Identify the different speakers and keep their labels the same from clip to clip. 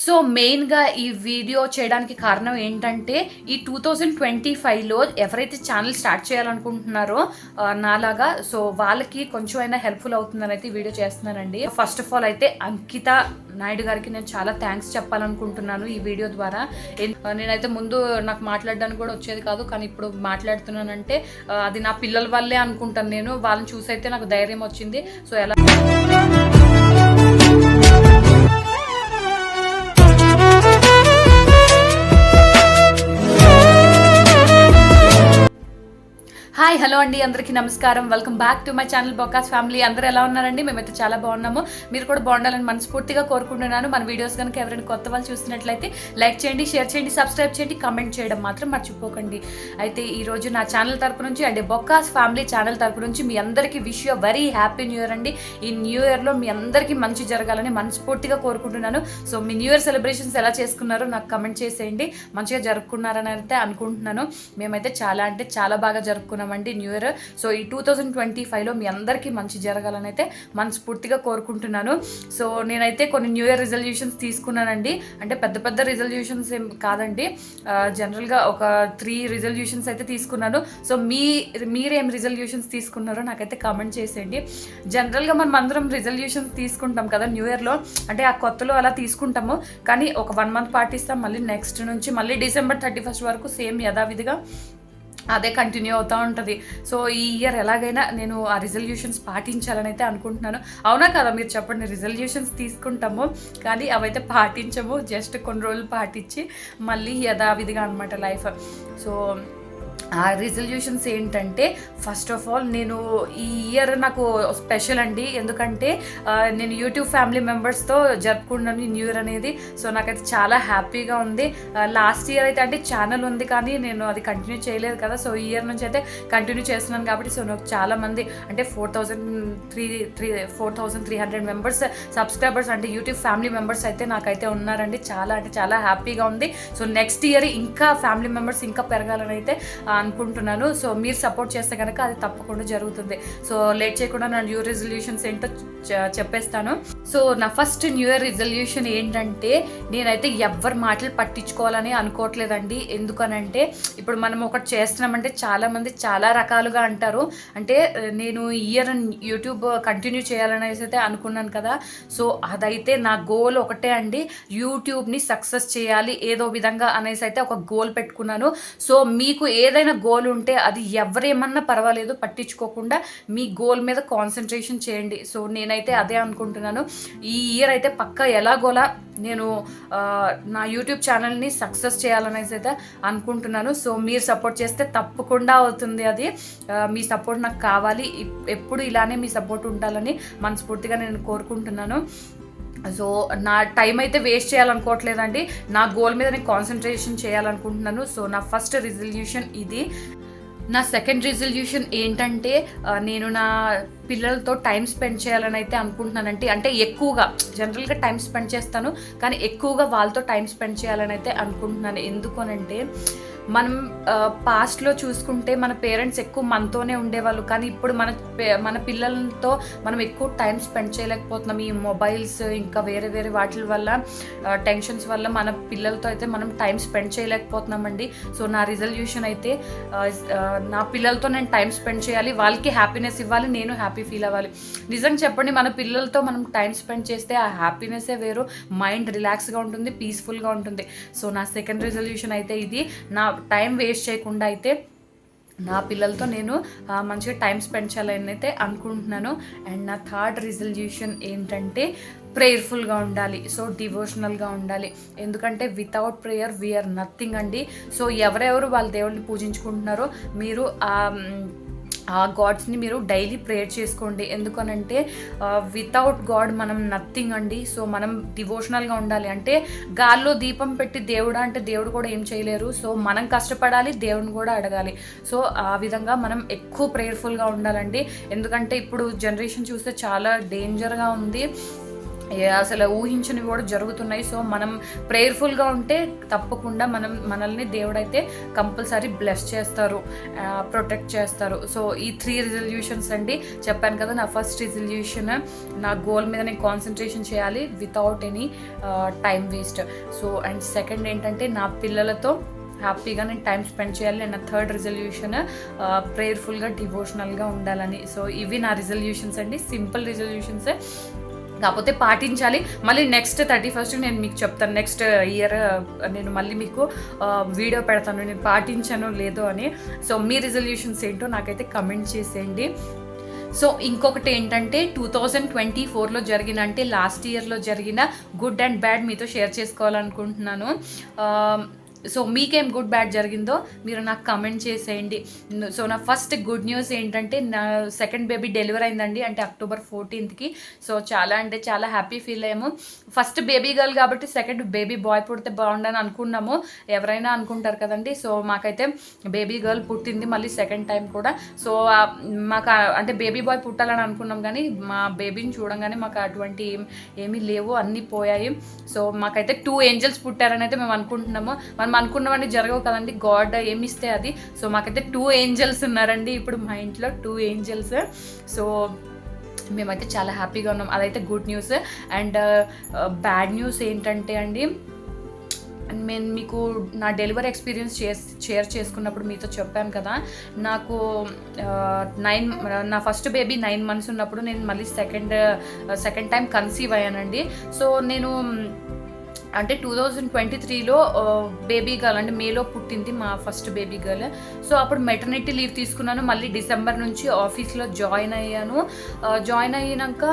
Speaker 1: So మెయిన్గా ఈ video చేయడానికి కారణం ఏంటంటే ఈ టూ థౌజండ్ ట్వంటీ ఫైవ్లో ఎవరైతే ఛానల్ స్టార్ట్ చేయాలనుకుంటున్నారో నాలాగా సో వాళ్ళకి కొంచెం అయినా హెల్ప్ఫుల్ అవుతుందని అయితే వీడియో చేస్తున్నానండి. ఫస్ట్ ఆఫ్ ఆల్ అయితే అంకిత నాయుడు గారికి నేను చాలా థ్యాంక్స్ చెప్పాలనుకుంటున్నాను ఈ వీడియో ద్వారా. నేనైతే ముందు నాకు మాట్లాడడానికి కూడా వచ్చేది కాదు కానీ ఇప్పుడు మాట్లాడుతున్నానంటే అది నా పిల్లల వల్లే అనుకుంటాను నేను. వాళ్ళని చూసైతే నాకు ధైర్యం వచ్చింది. సో ఎలా హాయ్ హలో అండి. అందరికీ నమస్కారం. Welcome back to my channel బొకాస్ family. అందరూ ఎలా ఉన్నారండి? మేమైతే చాలా బాగున్నాము. మీరు కూడా బాగుండాలని మనస్ఫూర్తిగా కోరుకుంటున్నాను. మన వీడియోస్ కనుక ఎవరైనా కొత్త వాళ్ళు చూస్తున్నట్లయితే లైక్ చేయండి షేర్ చేయండి సబ్స్క్రైబ్ చేయండి కమెంట్ చేయడం మాత్రం మర్చిపోకండి. అయితే ఈ రోజు నా ఛానల్ తరపు నుంచి అంటే బొకాస్ ఫ్యామిలీ ఛానల్ తరపు నుంచి మీ అందరికీ wish you very happy new year అండి. ఈ న్యూ ఇయర్లో మీ అందరికీ మంచి జరగాలని మనస్ఫూర్తిగా కోరుకుంటున్నాను. సో మీ న్యూ ఇయర్ సెలబ్రేషన్స్ ఎలా చేసుకున్నారో నాకు కమెంట్ చేసేయండి. మంచిగా జరుపుకున్నారని అయితే అనుకుంటున్నాను. మేమైతే చాలా అంటే చాలా బాగా జరుపుకున్నాం. అండి న్యూ ఇయర్. సో ఈ టూ థౌజండ్ ట్వంటీ ఫైవ్లో మీ అందరికీ మంచి జరగాలని అయితే మనస్ఫూర్తిగా కోరుకుంటున్నాను. సో నేనైతే కొన్ని న్యూ ఇయర్ రిజల్యూషన్స్ తీసుకున్నానండి. అంటే పెద్ద పెద్ద రిజల్యూషన్స్ ఏం కాదండి. జనరల్గా ఒక త్రీ రిజల్యూషన్స్ అయితే తీసుకున్నాను. సో మీ మీరేం రిజల్యూషన్స్ తీసుకున్నారో నాకైతే కామెంట్ చేసేయండి. జనరల్గా మనం అందరం రిజల్యూషన్స్ తీసుకుంటాం కదా న్యూ ఇయర్లో. అంటే ఆ కొత్తలో అలా తీసుకుంటాము. కానీ ఒక వన్ మంత్ పాటిస్తాం. మళ్ళీ నెక్స్ట్ నుంచి మళ్ళీ డిసెంబర్ థర్టీ ఫస్ట్ వరకు సేమ్ యథావిధిగా అదే కంటిన్యూ అవుతూ ఉంటుంది. సో ఈ ఇయర్ ఎలాగైనా నేను ఆ రిజల్యూషన్స్ పాటించాలని అయితే అనుకుంటున్నాను. అవునా కదా? మీరు చెప్పండి రిజల్యూషన్స్ తీసుకుంటాము కానీ అవైతే పాటించము జస్ట్ కొన్ని రోజులు పాటించి మళ్ళీ యథావిధిగా అనమాట లైఫ్ సో ఆ రిజల్యూషన్స్ ఏంటంటే ఫస్ట్ ఆఫ్ ఆల్ నేను ఈ ఇయర్ నాకు స్పెషల్ అండి. ఎందుకంటే నేను యూట్యూబ్ ఫ్యామిలీ మెంబర్స్తో జరుపుకున్నాను న్యూ ఇయర్ అనేది. సో నాకైతే చాలా హ్యాపీగా ఉంది. లాస్ట్ ఇయర్ అయితే అంటే ఛానల్ ఉంది కానీ నేను అది కంటిన్యూ చేయలేదు కదా. సో ఈ ఇయర్ నుంచి అయితే కంటిన్యూ చేస్తున్నాను కాబట్టి సో నాకు చాలామంది అంటే four thousand three three four thousand three hundred members subscribers అంటే యూట్యూబ్ ఫ్యామిలీ మెంబర్స్ అయితే నాకైతే ఉన్నారండి. చాలా అంటే చాలా హ్యాపీగా ఉంది. సో నెక్స్ట్ ఇయర్ ఇంకా ఫ్యామిలీ మెంబర్స్ ఇంకా పెరగాలని అయితే అనుకుంటున్నాను. సో మీరు సపోర్ట్ చేస్తే కనుక అది తప్పకుండా జరుగుతుంది. సో లేట్ చేయకుండా నా న్యూ రిజల్యూషన్స్ ఏంటో చెప్పేస్తాను. సో నా ఫస్ట్ న్యూ ఇయర్ రిజల్యూషన్ ఏంటంటే నేనైతే ఎవరి మాటలు పట్టించుకోవాలని అనుకోవట్లేదండి. ఎందుకనంటే ఇప్పుడు మనం ఒకటి చేస్తున్నామంటే చాలామంది చాలా రకాలుగా అంటారు. అంటే నేను ఇయర్ యూట్యూబ్ కంటిన్యూ చేయాలనేసి అయితే అనుకున్నాను కదా. సో అదైతే నా గోల్ ఒకటే అండి. యూట్యూబ్ని సక్సెస్ చేయాలి ఏదో విధంగా అనేసి అయితే ఒక గోల్ పెట్టుకున్నాను. సో మీకు ఏదైనా గోల్ ఉంటే అది ఎవరేమన్నా పర్వాలేదు పట్టించుకోకుండా మీ గోల్ మీద కాన్సన్ట్రేషన్ చేయండి. సో నేనైతే అదే అనుకుంటున్నాను. ఈ ఇయర్ అయితే పక్కా ఎలాగోలా నేను నా యూట్యూబ్ ఛానల్ని సక్సెస్ చేయాలనేసి అయితే అనుకుంటున్నాను. సో మీరు సపోర్ట్ చేస్తే తప్పకుండా అవుతుంది అది. మీ సపోర్ట్ నాకు కావాలి. ఇప్- ఎప్పుడు ఇలానే మీ సపోర్ట్ ఉండాలని మనస్ఫూర్తిగా నేను కోరుకుంటున్నాను. సో నా టైం అయితే వేస్ట్ చేయాలనుకోవట్లేదండి. నా గోల్ మీద నేను కాన్సన్ట్రేషన్ చేయాలనుకుంటున్నాను. సో నా ఫస్ట్ రిజల్యూషన్ ఇది. నా సెకండ్ రిజల్యూషన్ ఏంటంటే నేను నా పిల్లలతో టైం స్పెండ్ చేయాలని అయితే అనుకుంటున్నానండి. అంటే ఎక్కువగా జనరల్గా టైం స్పెండ్ చేస్తాను. కానీ ఎక్కువగా వాళ్ళతో టైం స్పెండ్ చేయాలని అయితే అనుకుంటున్నాను. ఎందుకనంటే మనం పాస్ట్లో చూసుకుంటే మన పేరెంట్స్ ఎక్కువ మనతోనే ఉండేవాళ్ళు. కానీ ఇప్పుడు మన పే- మన పిల్లలతో మనం ఎక్కువ టైం స్పెండ్ చేయలేకపోతున్నాం. ఈ మొబైల్స్ ఇంకా వేరే వేరే వాటి వల్ల టెన్షన్స్ వల్ల మన పిల్లలతో అయితే మనం టైం స్పెండ్ చేయలేకపోతున్నామండి సో నా రిజల్యూషన్ అయితే నా పిల్లలతో నేను టైం స్పెండ్ చేయాలి. వాళ్ళకి హ్యాపీనెస్ ఇవ్వాలి. నేను హ్యాపీ ఫీల్ అవ్వాలి. నిజంగా చెప్పండి మన పిల్లలతో మనం టైం స్పెండ్ చేస్తే ఆ హ్యాపీనెస్సే వేరు. మైండ్ రిలాక్స్గా ఉంటుంది పీస్ఫుల్గా ఉంటుంది. సో నా సెకండ్ రిజల్యూషన్ అయితే ఇది. నా టైం వేస్ట్ చేయకుండా అయితే నా పిల్లలతో నేను మంచిగా టైం స్పెండ్ చేయాలని అయితే అనుకుంటున్నాను. అండ్ నా థర్డ్ రిజల్యూషన్ ఏంటంటే ప్రేయర్ఫుల్గా ఉండాలి. సో డివోషనల్గా ఉండాలి. ఎందుకంటే without prayer we are nothing అండి. సో ఎవరెవరు వాళ్ళ దేవుడిని పూజించుకుంటున్నారో మీరు ఆ గాడ్స్ని మీరు డైలీ ప్రేయర్ చేసుకోండి. ఎందుకనంటే వితౌట్ గాడ్ మనం నథింగ్ అండి. సో మనం డివోషనల్గా ఉండాలి. అంటే గాల్లో దీపం పెట్టి దేవుడా అంటే దేవుడు కూడా ఏం చేయలేరు. సో మనం కష్టపడాలి దేవుడిని కూడా అడగాలి. సో ఆ విధంగా మనం ఎక్కువ ప్రేయర్ఫుల్గా ఉండాలండి. ఎందుకంటే ఇప్పుడు జనరేషన్ చూస్తే చాలా డేంజర్గా ఉంది. అసలు ఊహించనివి కూడా జరుగుతున్నాయి. సో మనం ప్రేయర్ఫుల్గా ఉంటే తప్పకుండా మనం మనల్ని దేవుడైతే కంపల్సరీ బ్లెస్ చేస్తారు. ప్రొటెక్ట్ చేస్తారు. సో ఈ త్రీ రిజల్యూషన్స్ అండి. చెప్పాను కదా నా ఫస్ట్ రిజల్యూషన్ నా గోల్ మీద నేను కాన్సన్ట్రేషన్ చేయాలి without any time waste so and second ఏంటంటే నా పిల్లలతో హ్యాపీగా నేను టైం స్పెండ్ చేయాలి. అండ్ నా థర్డ్ రిజల్యూషన్ ప్రేయర్ఫుల్గా డివోషనల్గా ఉండాలని. సో ఇవి నా రిజల్యూషన్స్ అండి. సింపుల్ రిజల్యూషన్స్ కాకపోతే పాటించాలి. మళ్ళీ నెక్స్ట్ థర్టీ ఫస్ట్ నేను మీకు చెప్తాను. నెక్స్ట్ ఇయర్ uh, నేను మళ్ళీ మీకు uh, వీడియో పెడతాను. నేను పాటించానో లేదో అని. సో మీ రిజల్యూషన్స్ ఏంటో నాకైతే కమెంట్ చేసేయండి. సో ఇంకొకటి ఏంటంటే టూ థౌజండ్ ట్వంటీ ఫోర్లో జరిగిన అంటే లాస్ట్ ఇయర్లో జరిగిన గుడ్ అండ్ బ్యాడ్ మీతో షేర్ చేసుకోవాలనుకుంటున్నాను. Um, సో మీకేం గుడ్ బ్యాడ్ జరిగిందో మీరు నాకు కమెంట్ చేసేయండి. సో నా ఫస్ట్ గుడ్ న్యూస్ ఏంటంటే నా సెకండ్ బేబీ డెలివరీ అయిందండి అంటే అక్టోబర్ ఫోర్టీన్త్కి సో చాలా అంటే చాలా హ్యాపీ ఫీల్ అయ్యాము. ఫస్ట్ బేబీ గర్ల్ కాబట్టి సెకండ్ బేబీ బాయ్ పుడితే బాగుండని అనుకున్నాము. ఎవరైనా అనుకుంటారు కదండి. సో మాకైతే బేబీ గర్ల్ పుట్టింది మళ్ళీ సెకండ్ టైం కూడా. సో మాకు అంటే బేబీ బాయ్ పుట్టాలని అనుకున్నాం కానీ మా బేబీని చూడంగానే మాకు అటువంటి ఏమీ లేవు అన్నీ పోయాయి. సో మాకైతే టూ ఏంజల్స్ పుట్టారని అయితే మేము అనుకుంటున్నాము. మనం మనం అనుకున్నవన్నీ జరగవు కదండి. గాడ్ ఏమి ఇస్తే అది. సో మాకైతే టూ ఏంజల్స్ ఉన్నారండి. ఇప్పుడు మా ఇంట్లో టూ ఏంజల్స్ సో మేమైతే చాలా హ్యాపీగా ఉన్నాం. అదైతే good news and uh, bad news ఏంటంటే అండి అండ్ నేను మీకు నా డెలివరీ ఎక్స్పీరియన్స్ షేర్ చేసుకున్నప్పుడు మీతో చెప్పాను కదా. నాకు uh, నైన్ నా ఫస్ట్ బేబీ నైన్ మంత్స్ ఉన్నప్పుడు నేను మళ్ళీ సెకండ్ సెకండ్ టైం కన్సీవ్ అయ్యానండి. సో నేను అంటే టూ థౌజండ్ ట్వంటీ త్రీలో బేబీ గర్ల్ అంటే మేలో పుట్టింది మా ఫస్ట్ బేబీ గర్ల్ సో అప్పుడు మెటర్నిటీ లీవ్ తీసుకున్నాను. మళ్ళీ డిసెంబర్ నుంచి ఆఫీస్లో జాయిన్ అయ్యాను. జాయిన్ అయినాక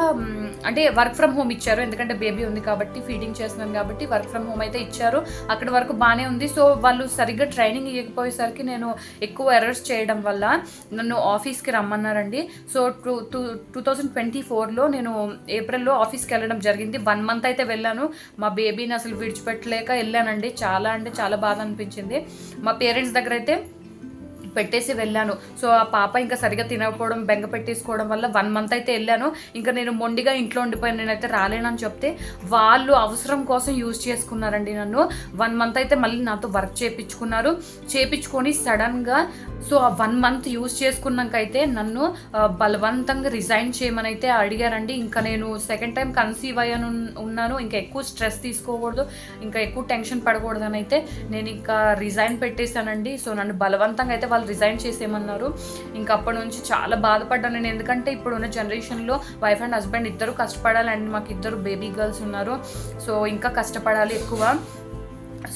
Speaker 1: అంటే వర్క్ ఫ్రమ్ హోమ్ ఇచ్చారు. ఎందుకంటే బేబీ ఉంది కాబట్టి ఫీడింగ్ చేస్తున్నాను కాబట్టి వర్క్ ఫ్రమ్ హోమ్ అయితే ఇచ్చారు. అక్కడ వరకు బాగానే ఉంది. సో వాళ్ళు సరిగ్గా ట్రైనింగ్ ఇవ్వకపోయేసరికి నేను ఎక్కువ ఎర్రర్స్ చేయడం వల్ల నన్ను ఆఫీస్కి రమ్మన్నారండి. So two two two thousand twenty ఫోర్లో నేను ఏప్రిల్లో ఆఫీస్కి వెళ్ళడం జరిగింది. వన్ మంత్ అయితే వెళ్ళాను. మా బేబీని అసలు విడిచిపెట్టలేక వెళ్ళానండి. చాలా అంటే చాలా బాధ అనిపించింది. మా పేరెంట్స్ దగ్గర అయితే పెట్టేసి వెళ్ళాను. సో ఆ పాప ఇంకా సరిగా తినకపోవడం బెంగ పెట్టేసుకోవడం వల్ల వన్ మంత్ అయితే వెళ్ళాను. ఇంకా నేను మొండిగా ఇంట్లో ఉండిపోయాను. నేనైతే రాలేనని చెప్తే వాళ్ళు అవసరం కోసం యూజ్ చేసుకున్నారండి నన్ను. వన్ మంత్ అయితే మళ్ళీ నాతో వర్క్ చేయించుకున్నారు చేయించుకొని సడన్గా సో ఆ వన్ మంత్ యూజ్ చేసుకున్నాకైతే నన్ను బలవంతంగా రిజైన్ చేయమని అయితే అడిగారండి. ఇంకా నేను సెకండ్ టైం కన్సీవ్ అయ్యాను ఉన్నాను. ఇంకా ఎక్కువ స్ట్రెస్ తీసుకోకూడదు. ఇంకా ఎక్కువ టెన్షన్ పడకూడదని అయితే నేను ఇంకా రిజైన్ పెట్టేశానండి. సో నన్ను బలవంతంగా అయితే వాళ్ళు రిజైన్ చేసేయమన్నారు. ఇంకా అప్పటి నుంచి చాలా బాధపడ్డాను నేను. ఎందుకంటే ఇప్పుడున్న జనరేషన్లో వైఫ్ అండ్ హస్బెండ్ ఇద్దరు కష్టపడాలి అండ్ మాకు ఇద్దరు బేబీ గర్ల్స్ ఉన్నారు. సో ఇంకా కష్టపడాలి ఎక్కువ.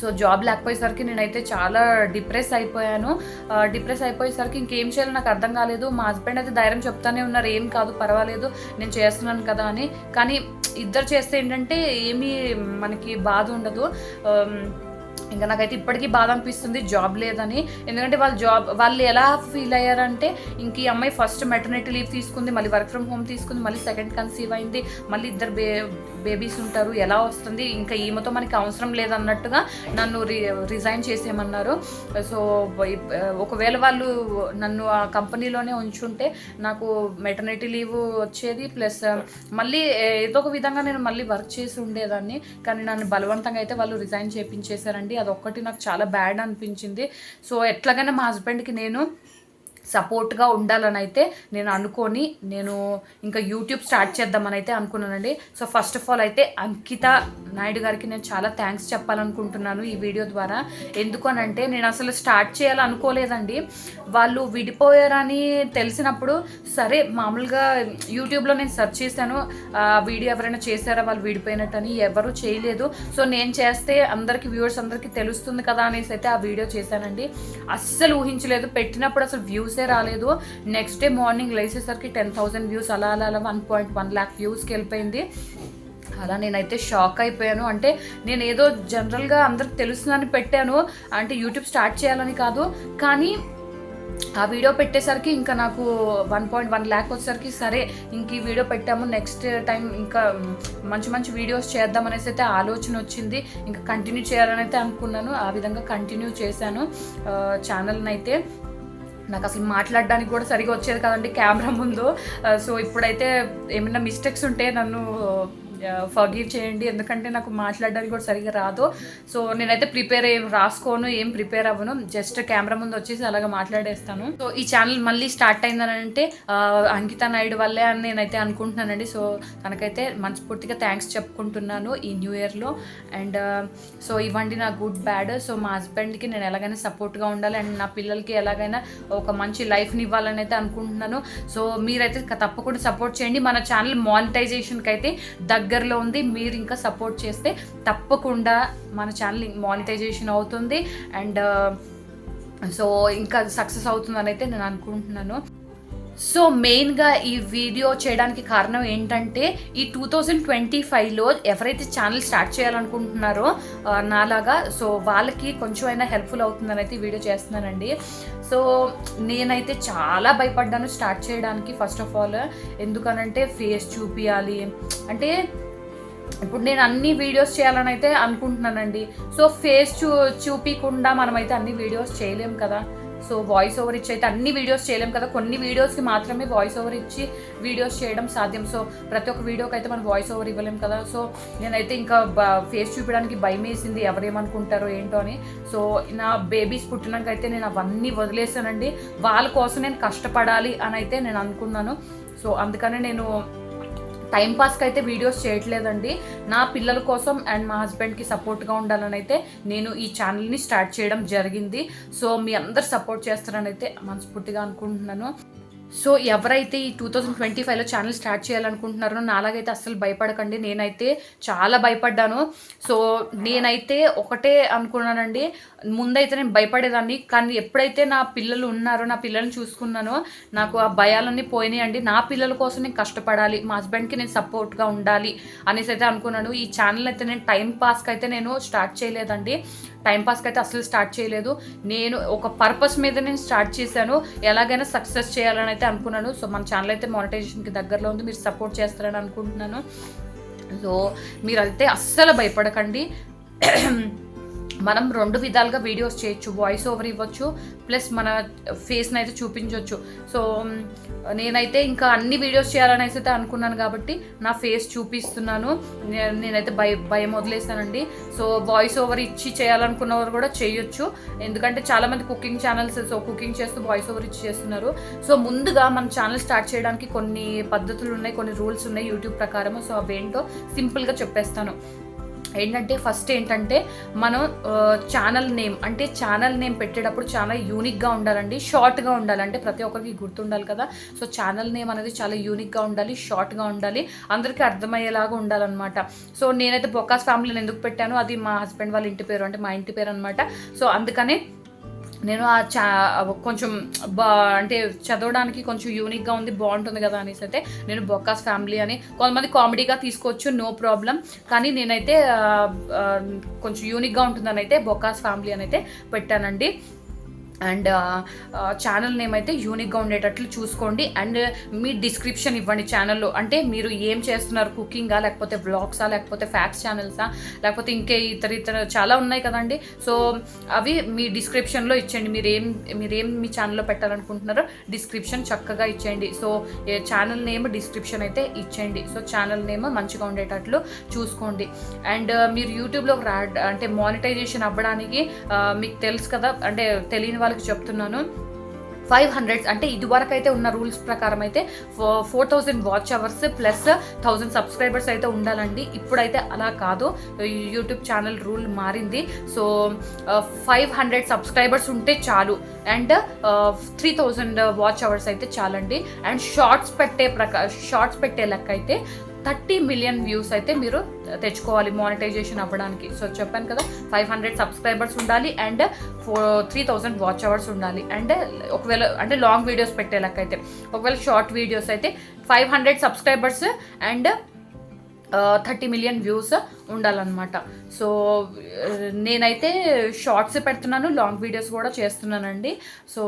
Speaker 1: సో జాబ్ లేకపోయేసరికి నేనైతే చాలా డిప్రెస్ అయిపోయాను. డిప్రెస్ అయిపోయేసరికి ఇంకేం చేయాలో నాకు అర్థం కాలేదు. మా హస్బెండ్ అయితే ధైర్యం చెప్తానే ఉన్నారు. ఏం కాదు పర్వాలేదు నేను చేస్తున్నాను కదా అని. కానీ ఇద్దరు చేస్తే ఏంటంటే ఏమీ మనకి బాధ ఉండదు. ఇంకా నాకైతే ఇప్పటికీ బాధ అనిపిస్తుంది జాబ్ లేదని. ఎందుకంటే వాళ్ళు జాబ్ వాళ్ళు ఎలా ఫీల్ అయ్యారంటే ఇంక ఈ అమ్మాయి ఫస్ట్ మెటర్నిటీ లీవ్ తీసుకుంది మళ్ళీ వర్క్ ఫ్రమ్ హోమ్ తీసుకుంది మళ్ళీ సెకండ్ కన్సీవ్ అయింది మళ్ళీ ఇద్దరు బే బేబీస్ ఉంటారు ఎలా వస్తుంది ఇంకా ఈమెతో మనకి అవసరం లేదన్నట్టుగా నన్ను రి రిజైన్ చేసేయమన్నారు. సో ఒకవేళ వాళ్ళు నన్ను ఆ కంపెనీలోనే ఉంచుంటే నాకు మెటర్నిటీ లీవ్ వచ్చేది ప్లస్ మళ్ళీ ఏదో ఒక విధంగా నేను మళ్ళీ వర్క్ చేసి ఉండేదాన్ని కానీ నన్ను బలవంతంగా అయితే వాళ్ళు రిజైన్ చేయించేశారండి అదొక్కటి నాకు చాలా బ్యాడ్ అనిపించింది. సో ఎట్లాగైనా మా హస్బెండ్కి నేను సపోర్ట్గా ఉండాలని అయితే నేను అనుకొని నేను ఇంకా యూట్యూబ్ స్టార్ట్ చేద్దామని అయితే అనుకున్నానండి. సో ఫస్ట్ ఆఫ్ ఆల్ అయితే అంకిత నాయుడు గారికి నేను చాలా థ్యాంక్స్ చెప్పాలనుకుంటున్నాను ఈ వీడియో ద్వారా. ఎందుకు అని అంటే నేను అసలు స్టార్ట్ చేయాలనుకోలేదండి. వాళ్ళు విడిపోయారని తెలిసినప్పుడు సరే మామూలుగా యూట్యూబ్లో నేను సెర్చ్ చేశాను వీడియో ఎవరైనా చేశారా వాళ్ళు విడిపోయినట్టని ఎవరు చేయలేదు. సో నేను చేస్తే అందరికి వ్యూవర్స్ అందరికీ తెలుస్తుంది కదా అనేసి అయితే ఆ వీడియో చేశానండి. అస్సలు ఊహించలేదు పెట్టినప్పుడు అసలు వ్యూస్ రాలేదు. నెక్స్ట్ డే మార్నింగ్ లేచేసరికి టెన్ థౌసండ్ వ్యూస్ అలా అలా అలా వన్ పాయింట్ వన్ ల్యాక్ వ్యూస్కి వెళ్ళిపోయింది. అలా నేనైతే షాక్ అయిపోయాను. అంటే నేను ఏదో జనరల్గా అందరికి తెలుస్తుందని పెట్టాను. అంటే యూట్యూబ్ స్టార్ట్ చేయాలని కాదు. కానీ ఆ వీడియో పెట్టేసరికి ఇంకా నాకు వన్ పాయింట్ వన్ ల్యాక్ వచ్చేసరికి సరే ఇంక ఈ వీడియో పెట్టాము. నెక్స్ట్ టైం ఇంకా మంచి మంచి వీడియోస్ చేద్దాం అనేసి అయితే ఆలోచన వచ్చింది. ఇంకా కంటిన్యూ చేయాలని అయితే అనుకున్నాను. ఆ విధంగా కంటిన్యూ చేశాను. ఛానల్ని అయితే నాకు అసలు మాట్లాడడానికి కూడా సరిగా వచ్చేది కదండి కెమెరా ముందు. సో ఇప్పుడైతే ఏమైనా మిస్టేక్స్ ఉంటే నన్ను ఫర్గివ్ చేయండి. ఎందుకంటే నాకు మాట్లాడడానికి కూడా సరిగ్గా రాదు. సో నేనైతే ప్రిపేర్ ఏం రాసుకోను ఏం ప్రిపేర్ అవ్వను. జస్ట్ కెమెరా ముందు వచ్చేసి అలాగ మాట్లాడేస్తాను. సో ఈ ఛానల్ మళ్ళీ స్టార్ట్ అయిందని అంటే అంకిత నాయుడు వల్లే అని నేనైతే అనుకుంటున్నానండి. సో తనకైతే మనస్ఫూర్తిగా థ్యాంక్స్ చెప్పుకుంటున్నాను ఈ న్యూ ఇయర్లో అండ్ సో ఇవ్వండి నా గుడ్ బ్యాడ్ సో మా హస్బెండ్కి నేను ఎలాగైనా సపోర్ట్గా ఉండాలి. అండ్ నా పిల్లలకి ఎలాగైనా ఒక మంచి లైఫ్ని ఇవ్వాలని అయితే అనుకుంటున్నాను. సో మీరైతే తప్పకుండా సపోర్ట్ చేయండి. మన ఛానల్ మానిటైజేషన్కి అయితే దగ్గరలో ఉంది. మీరు ఇంకా సపోర్ట్ చేస్తే తప్పకుండా మన ఛానల్ మానిటైజేషన్ అవుతుంది. అండ్ uh, సో ఇంకా సక్సెస్ అవుతుందని అయితే నేను అనుకుంటున్నాను. సో మెయిన్గా ఈ వీడియో చేయడానికి కారణం ఏంటంటే ఈ టూ థౌజండ్ ట్వంటీ ఫైవ్లో ఎవరైతే ఛానల్ స్టార్ట్ చేయాలనుకుంటున్నారో నాలాగా సో వాళ్ళకి కొంచెం అయినా హెల్ప్ఫుల్ అవుతుందని అయితే వీడియో చేస్తున్నానండి. సో నేనైతే చాలా భయపడ్డాను స్టార్ట్ చేయడానికి ఫస్ట్ ఆఫ్ ఆల్ ఎందుకనంటే ఫేస్ చూపించాలి అంటే ఇప్పుడు నేను అన్ని వీడియోస్ చేయాలని అయితే అనుకుంటున్నానండి. సో ఫేస్ చూ చూపించకుండా మనమైతే అన్ని వీడియోస్ చేయలేము కదా. సో వాయిస్ ఓవర్ ఇచ్చి అయితే అన్ని వీడియోస్ చేయలేం కదా. కొన్ని వీడియోస్కి మాత్రమే వాయిస్ ఓవర్ ఇచ్చి వీడియోస్ చేయడం సాధ్యం. సో ప్రతి ఒక్క వీడియోకి అయితే మనం వాయిస్ ఓవర్ ఇవ్వలేం కదా. సో నేనైతే ఇంకా ఫేస్ చూపించడానికి భయం వేసింది ఎవరేమనుకుంటారో ఏంటో అని. సో నా బేబీస్ పుట్టినాకైతే నేను అవన్నీ వదిలేసానండి వాళ్ళ కోసం నేను కష్టపడాలి అని అయితే నేను అనుకున్నాను. సో అందుకనే నేను టైంపాస్కి అయితే వీడియోస్ చేయట్లేదండి. నా పిల్లల కోసం అండ్ మా హస్బెండ్కి సపోర్ట్గా ఉండాలని అయితే నేను ఈ ఛానల్ని స్టార్ట్ చేయడం జరిగింది. సో మీ అందరు సపోర్ట్ చేస్తారని అయితే మనస్ఫూర్తిగా అనుకుంటున్నాను. సో ఎవరైతే ఈ టూ థౌజండ్ ట్వంటీ ఫైవ్లో ఛానల్ స్టార్ట్ చేయాలనుకుంటున్నారో నాలాగైతే అస్సలు భయపడకండి. నేనైతే చాలా భయపడ్డాను. సో నేనైతే ఒకటే అనుకున్నానండి. ముందైతే నేను భయపడేదాన్ని కానీ ఎప్పుడైతే నా పిల్లలు ఉన్నారో నా పిల్లల్ని చూసుకున్నానో నాకు ఆ భయాలన్నీ పోయినాయండి. నా పిల్లల కోసం నేను కష్టపడాలి మా హస్బెండ్కి నేను సపోర్ట్గా ఉండాలి అనేసి అయితే అనుకున్నాను. ఈ ఛానల్ అయితే నేను టైం పాస్కి అయితే నేను స్టార్ట్ చేయలేదండి. టైం పాస్కి అయితే అసలు స్టార్ట్ చేయలేదు. నేను ఒక పర్పస్ మీద నేను స్టార్ట్ చేశాను. ఎలాగైనా సక్సెస్ చేయాలని అయితే అనుకున్నాను. సో మన ఛానల్ అయితే మానిటైజేషన్కి దగ్గరలో ఉంది. మీరు సపోర్ట్ చేస్తారని అనుకుంటున్నాను. సో మీరు అయితే అస్సలు భయపడకండి. మనం రెండు విధాలుగా వీడియోస్ చేయొచ్చు వాయిస్ ఓవర్ ఇవ్వచ్చు ప్లస్ మన ఫేస్ని అయితే చూపించవచ్చు సో నేనైతే ఇంకా అన్ని వీడియోస్ చేయాలని అయితే అనుకున్నాను కాబట్టి నా ఫేస్ చూపిస్తున్నాను. నేనైతే భయ భయం వదిలేసానండి సో వాయిస్ ఓవర్ ఇచ్చి చేయాలనుకున్న వారు కూడా చేయొచ్చు. ఎందుకంటే చాలామంది కుకింగ్ ఛానల్స్ సో కుకింగ్ చేస్తూ వాయిస్ ఓవర్ ఇచ్చి చేస్తున్నారు. సో ముందుగా మన ఛానల్ స్టార్ట్ చేయడానికి కొన్ని పద్ధతులు ఉన్నాయి కొన్ని రూల్స్ ఉన్నాయి యూట్యూబ్ ప్రకారం సో అవేంటో సింపుల్గా చెప్పేస్తాను. ఏంటంటే ఫస్ట్ ఏంటంటే మనం ఛానల్ నేమ్ అంటే ఛానల్ నేమ్ పెట్టేటప్పుడు చాలా యూనిక్గా ఉండాలండి. షార్ట్గా ఉండాలి. అంటే ప్రతి ఒక్కరికి గుర్తుండాలి కదా. సో ఛానల్ నేమ్ అనేది చాలా యూనిక్గా ఉండాలి షార్ట్గా ఉండాలి. అందరికీ అర్థమయ్యేలాగా ఉండాలన్నమాట. సో నేనైతే బొక్కాస్ ఫ్యామిలీని ఎందుకు పెట్టాను? అది మా హస్బెండ్ వాళ్ళ ఇంటి పేరు అంటే మా ఇంటి పేరు అనమాట సో అందుకనే నేను ఆ చా కొంచెం బా అంటే చదవడానికి కొంచెం యూనిక్గా ఉంది బాగుంటుంది కదా అనేసి అయితే నేను బొక్కాస్ ఫ్యామిలీ అని కొంతమంది కామెడీగా తీసుకోవచ్చు నో ప్రాబ్లం కానీ నేనైతే కొంచెం యూనిక్గా ఉంటుందని అయితే బొక్కాస్ ఫ్యామిలీ అని అయితే పెట్టానండి. అండ్ ఛానల్ నేమ్ అయితే యూనిక్గా ఉండేటట్లు చూసుకోండి. అండ్ మీ డిస్క్రిప్షన్ ఇవ్వండి ఛానల్లో అంటే మీరు ఏం చేస్తున్నారు? కుకింగా లేకపోతే బ్లాగ్సా లేకపోతే ఫ్యాక్స్ ఛానల్సా లేకపోతే ఇంకే ఇతర ఇతర చాలా ఉన్నాయి కదండి. సో అవి మీ డిస్క్రిప్షన్లో ఇచ్చేయండి. మీరు ఏం మీరు ఏం మీ ఛానల్లో పెట్టాలనుకుంటున్నారో డిస్క్రిప్షన్ చక్కగా ఇచ్చేయండి. సో ఛానల్ నేమ్ డిస్క్రిప్షన్ అయితే ఇచ్చేయండి. సో ఛానల్ నేమ్ మంచిగా ఉండేటట్లు చూసుకోండి. అండ్ మీరు యూట్యూబ్లో రా అంటే మానిటైజేషన్ అవ్వడానికి మీకు తెలుసు కదా అంటే తెలియని వాళ్ళకి చెప్తున్నాను. ఫైవ్ హండ్రెడ్స్ అంటే ఇదివరకైతే ఉన్న రూల్స్ ప్రకారం అయితే four thousand watch hours plus thousand subscribers అయితే ఉండాలండి. ఇప్పుడైతే అలా కాదు. యూట్యూబ్ ఛానల్ రూల్ మారింది. సో ఫైవ్ హండ్రెడ్ సబ్స్క్రైబర్స్ ఉంటే చాలు. And three thousand watch hours అయితే చాలండి. అండ్ షార్ట్స్ పెట్టే ప్రకా షార్ట్స్ పెట్టే లెక్క అయితే థర్టీ మిలియన్ వ్యూస్ అయితే మీరు తెచ్చుకోవాలి మానిటైజేషన్ అవ్వడానికి. సో చెప్పాను కదా ఫైవ్ హండ్రెడ్ సబ్స్క్రైబర్స్ ఉండాలి and four three thousand watch hours ఉండాలి. అండ్ ఒకవేళ అంటే లాంగ్ వీడియోస్ పెట్టే లెక్క అయితే ఒకవేళ షార్ట్ వీడియోస్ అయితే five hundred subscribers and thirty million views ఉండాలన్నమాట. సో నేనైతే షార్ట్స్ పెడుతున్నాను లాంగ్ వీడియోస్ కూడా చేస్తున్నానండి. సో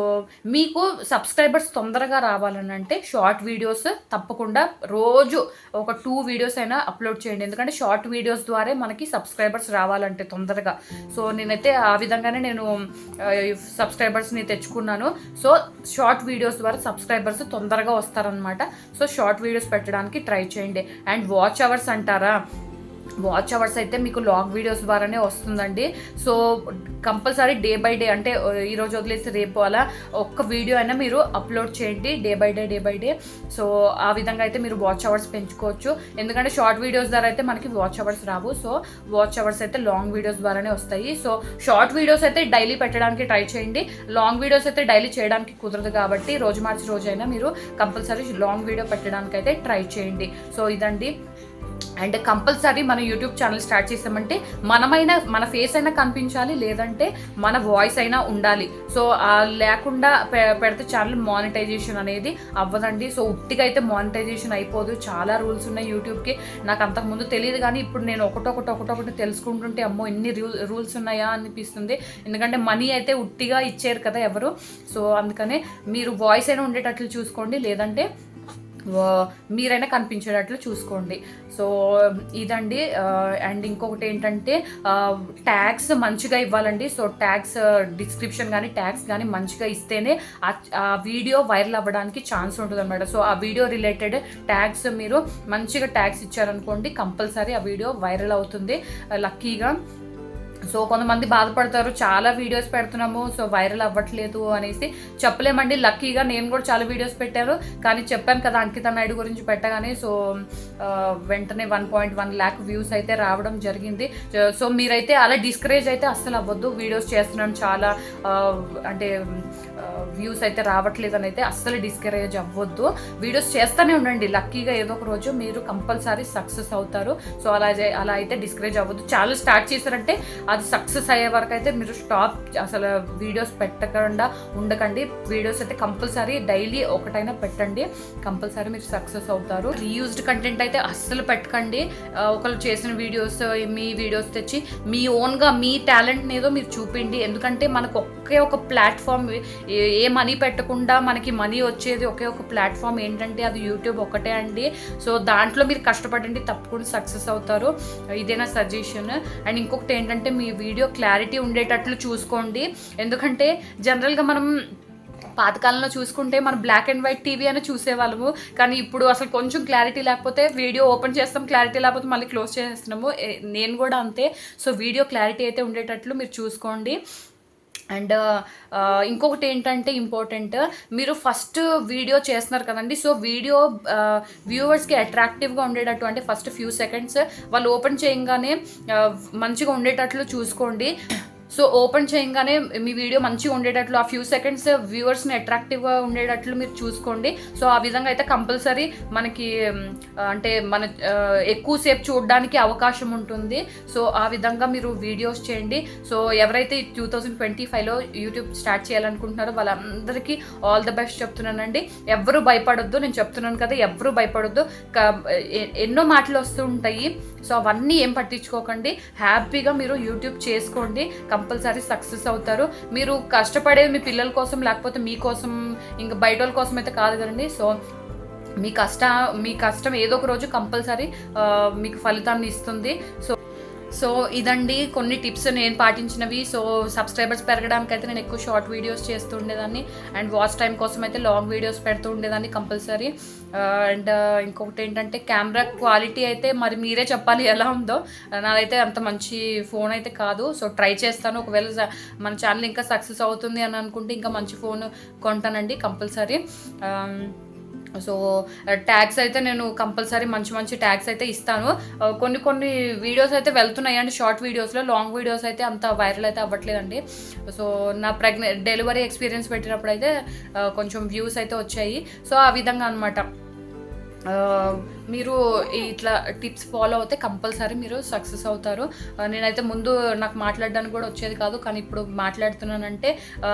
Speaker 1: మీకు సబ్స్క్రైబర్స్ తొందరగా రావాలని అంటే షార్ట్ వీడియోస్ తప్పకుండా రోజు ఒక టూ వీడియోస్ అయినా అప్లోడ్ చేయండి. ఎందుకంటే షార్ట్ వీడియోస్ ద్వారా మనకి సబ్స్క్రైబర్స్ రావాలంటే తొందరగా. సో నేనైతే ఆ విధంగానే నేను సబ్స్క్రైబర్స్ని తెచ్చుకున్నాను. సో షార్ట్ వీడియోస్ ద్వారా సబ్స్క్రైబర్స్ తొందరగా వస్తారనమాట సో షార్ట్ వీడియోస్ పెట్టడానికి ట్రై చేయండి. అండ్ వాచ్ అవర్స్ అంటారా? వాచ్ అవర్స్ అయితే మీకు లాంగ్ వీడియోస్ ద్వారానే వస్తుందండి. So compulsory day by day అంటే ఈరోజు వదిలేసి రేపు అలా ఒక్క వీడియో అయినా మీరు అప్లోడ్ చేయండి day by day day by day. So ఆ విధంగా అయితే మీరు వాచ్ అవర్స్ పెంచుకోవచ్చు. ఎందుకంటే షార్ట్ వీడియోస్ ద్వారా అయితే మనకి వాచ్ అవర్స్ రావు. సో వాచ్ అవర్స్ అయితే లాంగ్ వీడియోస్ ద్వారానే వస్తాయి. సో షార్ట్ వీడియోస్ అయితే డైలీ పెట్టడానికి ట్రై చేయండి. లాంగ్ వీడియోస్ అయితే డైలీ చేయడానికి కుదరదు కాబట్టి రోజు మార్చి రోజైనా మీరు కంపల్సరీ లాంగ్ వీడియో పెట్టడానికి అయితే ట్రై చేయండి. సో ఇదండి. అండ్ కంపల్సరీ మనం యూట్యూబ్ ఛానల్ స్టార్ట్ చేసామంటే మనమైనా మన ఫేస్ అయినా కనిపించాలి లేదంటే మన వాయిస్ అయినా ఉండాలి. సో లేకుండా పె- పెడితే ఛానల్ మానిటైజేషన్ అనేది అవ్వదండి. సో ఉట్టిగా అయితే మానిటైజేషన్ అయిపోదు. చాలా రూల్స్ ఉన్నాయి యూట్యూబ్కి. నాకు అంతకుముందు తెలియదు కానీ ఇప్పుడు నేను ఒకటొకటి ఒకటొకటి తెలుసుకుంటుంటే అమ్మో ఎన్ని రూల్స్ ఉన్నాయా అనిపిస్తుంది. ఎందుకంటే మనీ అయితే ఉట్టిగా ఇచ్చారు కదా ఎవరు. సో అందుకనే మీరు వాయిస్ అయినా ఉండేటట్లు చూసుకోండి. లేదంటే మీరైనా కనిపించేటట్లు చూసుకోండి. సో ఇదండి అండ్ ఇంకొకటి ఏంటంటే ట్యాక్స్ మంచిగా ఇవ్వాలండి. సో ట్యాక్స్ డిస్క్రిప్షన్ కానీ ట్యాక్స్ కానీ మంచిగా ఇస్తేనే ఆ- ఆ వీడియో వైరల్ అవ్వడానికి ఛాన్స్ ఉంటుంది అనమాట సో ఆ వీడియో రిలేటెడ్ ట్యాగ్స్ మీరు మంచిగా ట్యాగ్స్ ఇచ్చారనుకోండి కంపల్సరీ ఆ వీడియో వైరల్ అవుతుంది. లక్కీగా. సో కొంతమంది బాధపడతారు చాలా వీడియోస్ పెడుతున్నాము సో వైరల్ అవ్వట్లేదు అనేసి చెప్పలేమండి. లక్కీగా నేను కూడా చాలా వీడియోస్ పెట్టాను కానీ చెప్పాను కదా అంకిత నాయుడు గురించి పెట్టగానే సో వెంటనే one point one lakh views అయితే రావడం జరిగింది. సో మీరైతే అలా డిస్కరేజ్ అయితే అస్సలు అవ్వద్దు వీడియోస్ చేస్తున్నాను చాలా అంటే వ్యూస్ అయితే రావట్లేదు అని అయితే అస్సలు డిస్కరేజ్ అవ్వద్దు. వీడియోస్ చేస్తూనే ఉండండి. లక్కీగా ఏదో ఒక రోజు మీరు కంపల్సరీ సక్సెస్ అవుతారు. సో అలా అలా అయితే డిస్కరేజ్ అవ్వద్దు. చాలా స్టార్ట్ చేశారంటే అది సక్సెస్ అయ్యే వరకు అయితే మీరు స్టాప్ అసలు వీడియోస్ పెట్టకుండా ఉండకండి. వీడియోస్ అయితే కంపల్సరీ డైలీ ఒకటైనా పెట్టండి. కంపల్సరీ మీరు సక్సెస్ అవుతారు. రీయూజ్డ్ కంటెంట్ అయితే అస్సలు పెట్టకండి. ఒకళ్ళు చేసిన వీడియోస్ మీ వీడియోస్ తెచ్చి మీ ఓన్గా మీ టాలెంట్ ఏదో మీరు చూపిండి. ఎందుకంటే మనకు ఒకే ఒక ప్లాట్ఫామ్ ఏ మనీ పెట్టకుండా మనకి మనీ వచ్చేది ఒకే ఒక ప్లాట్ఫామ్ ఏంటంటే అది యూట్యూబ్ ఒకటే అండి. సో దాంట్లో మీరు కష్టపడండి తప్పకుండా సక్సెస్ అవుతారు. ఇదే నా సజెషన్ అండ్ ఇంకొకటి ఏంటంటే మీ వీడియో క్లారిటీ ఉండేటట్లు చూసుకోండి. ఎందుకంటే జనరల్గా మనం పాతకాలంలో చూసుకుంటే మనం బ్లాక్ అండ్ వైట్ టీవీ అని చూసేవాళ్ళము. కానీ ఇప్పుడు అసలు కొంచెం క్లారిటీ లేకపోతే వీడియో ఓపెన్ చేస్తాం క్లారిటీ లేకపోతే మళ్ళీ క్లోజ్ చేసేస్తున్నాము నేను కూడా అంతే. సో వీడియో క్లారిటీ అయితే ఉండేటట్లు మీరు చూసుకోండి. అండ్ ఇంకొకటి ఏంటంటే ఇంపార్టెంట్ మీరు ఫస్ట్ వీడియో చేస్తున్నారు కదండి సో వీడియో వ్యూవర్స్కి అట్రాక్టివ్గా ఉండేటట్టు అంటే ఫస్ట్ ఫ్యూ సెకండ్స్ వాళ్ళు ఓపెన్ చేయగానే మంచిగా ఉండేటట్లు చూసుకోండి. సో ఓపెన్ చేయగానే మీ వీడియో మంచిగా ఉండేటట్లు ఆ ఫ్యూ సెకండ్స్ వ్యూవర్స్ని అట్రాక్టివ్గా ఉండేటట్లు మీరు చూసుకోండి. సో ఆ విధంగా అయితే కంపల్సరీ మనకి అంటే మన ఎక్కువసేపు చూడడానికి అవకాశం ఉంటుంది. సో ఆ విధంగా మీరు వీడియోస్ చేయండి. సో ఎవరైతే టూ థౌజండ్ ట్వంటీ ఫైవ్లో యూట్యూబ్ స్టార్ట్ చేయాలనుకుంటున్నారో వాళ్ళందరికీ ఆల్ ద బెస్ట్ చెప్తున్నానండి. ఎవరు భయపడొద్దు నేను చెప్తున్నాను కదా ఎవరు భయపడొద్దు. ఎన్నో మాటలు వస్తూ ఉంటాయి. సో అవన్నీ ఏం పట్టించుకోకండి. హ్యాపీగా మీరు యూట్యూబ్ చేసుకోండి. కంపల్సరీ కంపల్సరీ సక్సెస్ అవుతారు. మీరు కష్టపడేది మీ పిల్లల కోసం లేకపోతే మీకోసం ఇంకా బయట వాళ్ళ కోసం అయితే కాదు కదండి. సో మీ కష్ట మీ కష్టం ఏదో ఒక రోజు కంపల్సరీ మీకు ఫలితాన్ని ఇస్తుంది. సో సో ఇదండి కొన్ని టిప్స్ నేను పాటించినవి. సో సబ్స్క్రైబర్స్ పెరగడానికి అయితే నేను ఎక్కువ షార్ట్ వీడియోస్ చేస్తూ ఉండేదాన్ని. అండ్ వాచ్ టైం కోసం అయితే లాంగ్ వీడియోస్ పెడుతూ ఉండేదాన్ని కంపల్సరీ. అండ్ ఇంకొకటి ఏంటంటే కెమెరా క్వాలిటీ అయితే మరి మీరే చెప్పాలి ఎలా ఉందో. నాదైతే అంత మంచి ఫోన్ అయితే కాదు. సో ట్రై చేస్తాను. ఒకవేళ మన ఛానల్ ఇంకా సక్సెస్ అవుతుంది అని అనుకుంటే ఇంకా మంచి ఫోన్ కొంటానండి కంపల్సరీ. సో ట్యాగ్స్ అయితే నేను కంపల్సరీ మంచి మంచి ట్యాగ్స్ అయితే ఇస్తాను. కొన్ని కొన్ని వీడియోస్ అయితే వెళ్తున్నాయి అండి. షార్ట్ వీడియోస్లో లాంగ్ వీడియోస్ అయితే అంత వైరల్ అయితే అవ్వట్లేదండి. సో నా ప్రెగ్నె డెలివరీ ఎక్స్పీరియన్స్ పెట్టినప్పుడు అయితే కొంచెం వ్యూస్ అయితే వచ్చాయి. సో ఆ విధంగా అనమాట Um, మీరు ఇట్లా టిప్స్ ఫాలో అవుతే కంపల్సరీ మీరు సక్సెస్ అవుతారు. నేనైతే ముందు నాకు మాట్లాడడానికి కూడా వచ్చేది కాదు కానీ ఇప్పుడు మాట్లాడుతున్నానంటే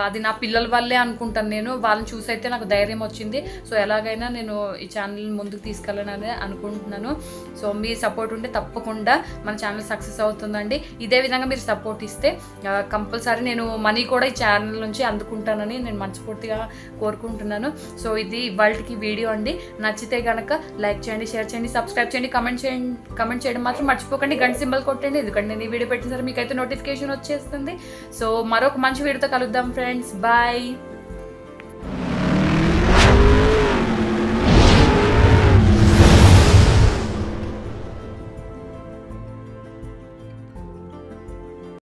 Speaker 1: అది నా పిల్లల వల్లే అనుకుంటాను నేను. వాళ్ళని చూసి అయితే నాకు ధైర్యం వచ్చింది. సో ఎలాగైనా నేను ఈ ఛానల్ ముందుకు తీసుకెళ్ళాలని అనుకుంటున్నాను. సో మీ సపోర్ట్ ఉంటే తప్పకుండా మన ఛానల్ సక్సెస్ అవుతుందండి. ఇదే విధంగా మీరు సపోర్ట్ ఇస్తే కంపల్సరీ నేను మనీ కూడా ఈ ఛానల్ నుంచి అందుకుంటానని నేను మనస్ఫూర్తిగా కోరుకుంటున్నాను. సో ఇది ఇవాళకి వీడియో అండి. నచ్చితే కనుక లైక్ చేయండి షేర్ చేయండి సబ్స్క్రైబ్ చేయండి కమెంట్ చేయండి కమెంట్ చేయడం మాత్రం మర్చిపోకండి. గంట సింబల్ కొట్టండి ఎందుకంటే నేను ఈ వీడియో పెట్టిన సరే మీకైతే నోటిఫికేషన్ వచ్చేస్తుంది. సో మరొక మంచి వీడియోతో కలుద్దాం ఫ్రెండ్స్ బాయ్